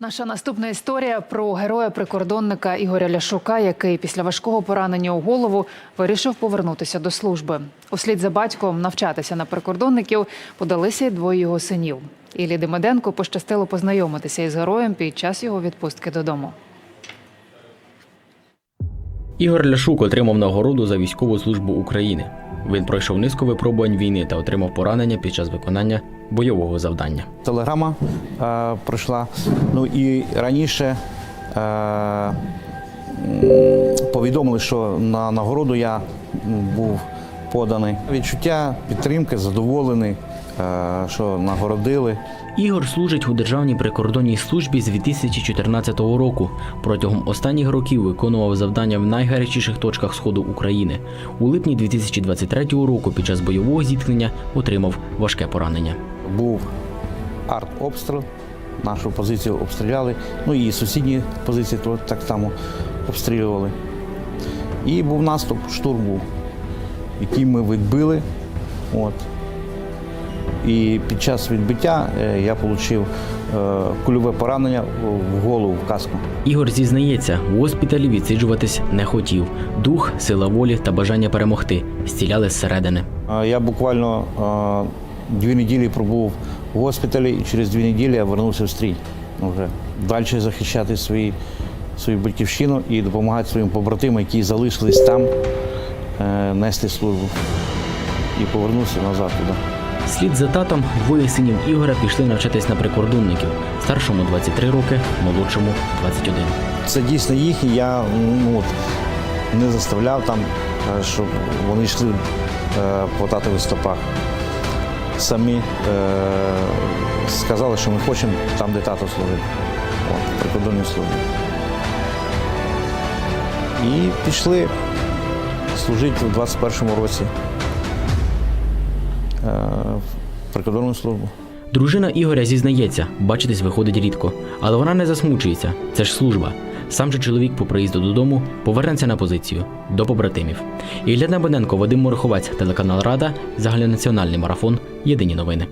Наша наступна історія про героя-прикордонника Ігоря Ляшука, який після важкого поранення у голову вирішив повернутися до служби. Услід за батьком навчатися на прикордонників подалися й двоє його синів. Іллі Демиденко пощастило познайомитися із героєм під час його відпустки додому. Ігор Ляшук отримав нагороду за військову службу України. Він пройшов низку випробувань війни та отримав поранення під час виконання бойового завдання. телеграма е, пройшла. Ну і раніше е, повідомили, що на нагороду я був поданий. Відчуття підтримки, задоволений, е, що нагородили. Ігор служить у Державній прикордонній службі з 2014 року. Протягом останніх років виконував завдання в найгарячіших точках сходу України. У липні 2023 року під час бойового зіткнення отримав важке поранення. Був артобстріл, нашу позицію обстріляли, ну і сусідні позиції то так само обстрілювали. І був наступ, штурм був, який ми відбили. От. І під час відбиття е, я отримав кульове поранення в голову, в каску. Ігор зізнається, в госпіталі відсиджуватись не хотів. Дух, сила волі та бажання перемогти зціляли зсередини. Е, Я буквально е, дві неділі пробув в госпіталі, і через дві неділі я вернувся в стрій. Вже далі захищати свої, свою батьківщину і допомагати своїм побратимам, які залишились там, е, нести службу. І повернувся назад туди. Слід за татом двоє синів Ігоря пішли навчатись на прикордонників. Старшому 23 роки, молодшому 21. Це дійсно їхні, я ну, от, не заставляв там, е, щоб вони йшли е, по татових стопах. Самі е, сказали, що ми хочемо там, де тато служить, от, в прикордонній службі. І пішли служити у 21-му році е, в прикордонну службу. Дружина Ігоря зізнається, бачитись виходить рідко, але вона не засмучується. Це ж служба. Сам же чоловік по приїзду додому повернеться на позицію до побратимів. Ілля Набоненко, Вадим Мороховець, телеканал Рада, загальнонаціональний марафон. Єдині новини.